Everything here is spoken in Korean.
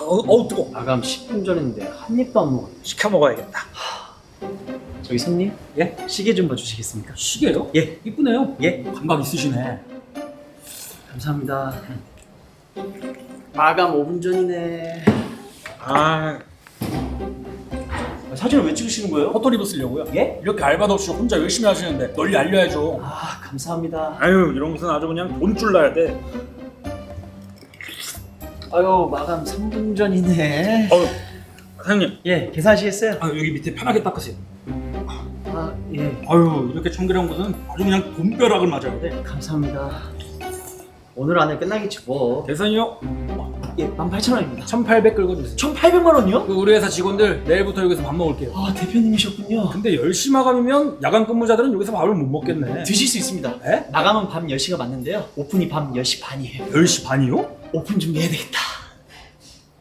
어, 어우 뜨거. 마감 10분 전인데 한 입도 안 먹었네. 시켜 먹어야겠다. 저기 손님, 예? 시계 좀 봐주시겠습니까? 시계요? 예. 이쁘네요. 예, 감각 있으시네. 감사합니다. 마감 5분 전이네. 아, 사진을 왜 찍으시는 거예요? 헛돌이 쓰려고요. 예? 이렇게 알바도 없이 혼자 열심히 하시는데 널리 알려야죠. 아, 감사합니다. 아유, 이런 것은 아주 그냥 돈줄 나야 돼. 아유, 마감 3분 전이네. 어우, 사장님. 예, 계산하시겠어요? 아, 여기 밑에 편하게 닦으세요. 아, 예. 아유, 이렇게 청결한 곳은 아주 그냥 돈벼락을 맞아야 돼. 감사합니다. 오늘 안에 끝나겠지 뭐. 계산이요? 예, 18,000원입니다. 1,800 긁어주세요. 1,800만 원이요? 그 우리 회사 직원들 내일부터 여기서 밥 먹을게요. 아, 대표님이셨군요. 근데 10시 마감이면 야간 근무자들은 여기서 밥을 못 먹겠네. 드실 수 있습니다. 에? 마감은 밤 10시가 맞는데요. 오픈이 밤 10시 반이에요. 10시 반이요? 오픈 준비해야 되겠다.